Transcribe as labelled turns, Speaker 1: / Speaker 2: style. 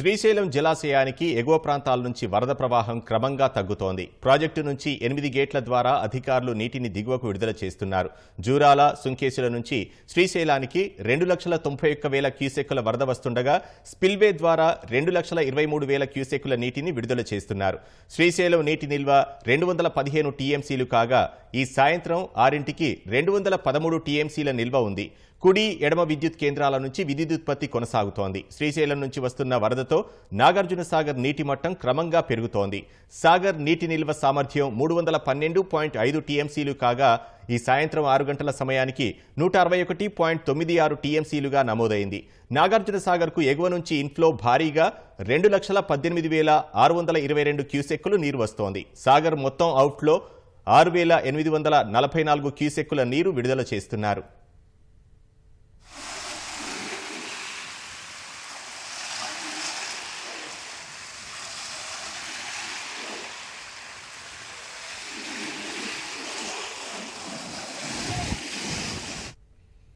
Speaker 1: శ్రీశైలం జలాశయానికి ఎగువ ప్రాంతాల నుంచి వరద ప్రవాహం క్రమంగా తగ్గుతోంది. ప్రాజెక్టు నుంచి ఎనిమిది గేట్ల ద్వారా అధికారులు నీటిని దిగువకు విడుదల చేస్తున్నారు. జూరాల సుంకేసుల నుంచి శ్రీశైలానికి రెండు లక్షల తొంభై ఒక్క వేల క్యూసెక్కుల వరద వస్తుండగా స్పిల్వే ద్వారా రెండు లక్షల ఇరవై మూడు వేల క్యూసెక్కుల నీటిని విడుదల చేస్తున్నారు. శ్రీశైలం నీటి నిల్వ రెండు వందల పదిహేను టీఎంసీలు కాగా ఈ సాయంత్రం ఆరింటికి రెండు వందల పదమూడు టీఎంసీల నిల్వ ఉంది. కుడి ఎడమ విద్యుత్ కేంద్రాల నుంచి విద్యుత్ ఉత్పత్తి కొనసాగుతోంది. శ్రీశైలం నుంచి వస్తున్న వరద వరదతో నాగార్జున సాగర్ నీటి మట్టం క్రమంగా పెరుగుతోంది. సాగర్ నీటి నిల్వ సామర్థ్యం మూడు వందల పన్నెండు పాయింట్ ఐదు టీఎంసీలు కాగా ఈ సాయంత్రం ఆరు గంటల సమయానికి నూట అరవై ఒకటి పాయింట్ తొమ్మిది ఆరు టీఎంసీలుగా నమోదైంది. నాగార్జున సాగర్కు ఎగువ నుంచి ఇన్ఫ్లో భారీగా రెండు లక్షల పద్దెనిమిది వేల ఆరు వందల ఇరవై రెండు క్యూసెక్కులు నీరు వస్తోంది. సాగర్ మొత్తం అవుట్లో ఆరు వేల ఎనిమిది వందల నలభై నాలుగు క్యూసెక్కుల నీరు విడుదల చేస్తున్నారు.